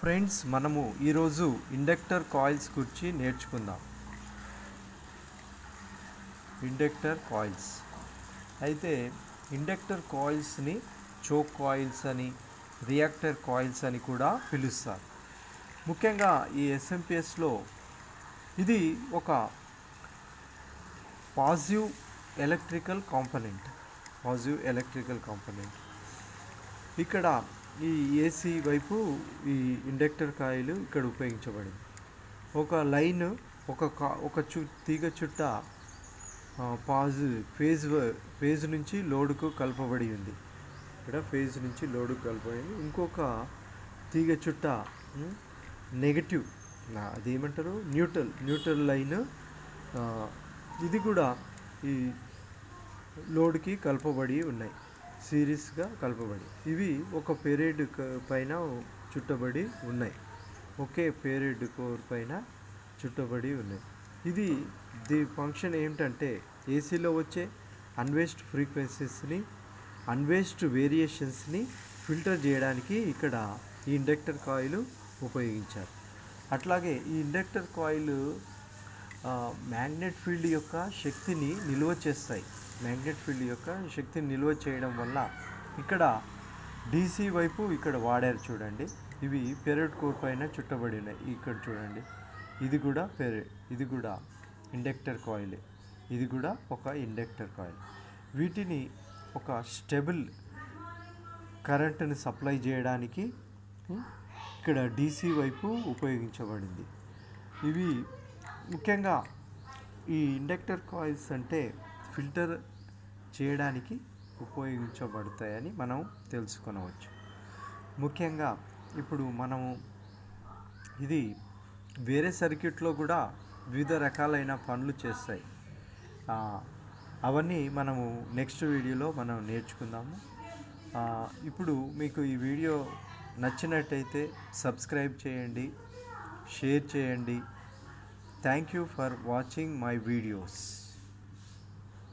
Friends మనము ఈరోజు inductor coils గురించి నేర్చుకుందాం. Inductor coils. అయితే ఇండక్టర్ కాయిల్స్ని చోక్ కాయిల్స్ అని రియాక్టర్ కాయిల్స్ అని కూడా పిలుస్తారు. ముఖ్యంగా ఈ ఎస్ఎంపిఎస్లో ఇది ఒక positive electrical component. Positive electrical component. ఇక్కడ ఈ ఏసీ వైపు ఈ ఇండక్టర్ కాయిల్ ఇక్కడ ఉపయోగించబడింది. ఒక లైన్ ఒక కా ఒక చు తీగ చుట్ట పాజ్ ఫేజ్ ఫేజ్ నుంచి లోడుకు కలపబడి ఉంది. ఇక్కడ ఫేజ్ నుంచి లోడుకు కలపబడింది ఇంకొక తీగ చుట్ట నెగటివ్ అదేమంటారు? న్యూట్రల్ న్యూట్రల్ లైన్ ఇది కూడా ఈ లోడ్కి కలపబడి ఉన్నాయి. సిరీస్గా కలపబడి ఇవి ఒక పీరియడ్ పైన చుట్టబడి ఉన్నాయి. ఒకే పీరియడ్ కోర్ పైన చుట్టబడి ఉన్నాయి. ఇది ది ఫంక్షన్ ఏమిటంటే ఏసీలో వచ్చే అన్వేస్ట్ ఫ్రీక్వెన్సీస్ని అన్వేస్ట్ వేరియేషన్స్ని ఫిల్టర్ చేయడానికి ఇక్కడ ఈ ఇండక్టర్ కాయిల్ ఉపయోగించారు. అట్లాగే ఈ ఇండక్టర్ కాయిల్ మ్యాగ్నెట్ ఫీల్డ్ యొక్క శక్తిని నిల్వ చేస్తాయి. మ్యాగ్నెట్ ఫీల్డ్ యొక్క శక్తిని నిల్వ చేయడం వల్ల ఇక్కడ డీసీ వైపు ఇక్కడ వాడారు చూడండి. ఇవి పెరడ్ కోర్ పైన చుట్టబడి ఉన్నాయి ఇక్కడ చూడండి. ఇది కూడా పెరే ఇది కూడా ఇండక్టర్ కాయిలే ఇది కూడా ఒక ఇండక్టర్ కాయిల్. వీటిని ఒక స్టెబుల్ కరెంటుని సప్లై చేయడానికి ఇక్కడ డీసీ వైపు ఉపయోగించబడింది. ఇవి ముఖ్యంగా ఈ ఇండక్టర్ కాయిల్స్ అంటే ఫిల్టర్ చేయడానికి ఉపయోగించబడతాయని మనం తెలుసుకొనవచ్చు. ముఖ్యంగా ఇప్పుడు మనము ఇది వేరే సర్క్యూట్లో కూడా వివిధ రకాలైన పనులు చేస్తాయి. అవన్నీ మనము నెక్స్ట్ వీడియోలో మనం నేర్చుకుందాము. ఇప్పుడు మీకు ఈ వీడియో నచ్చినట్టయితే సబ్స్క్రైబ్ చేయండి షేర్ చేయండి. Thank you for watching my videos.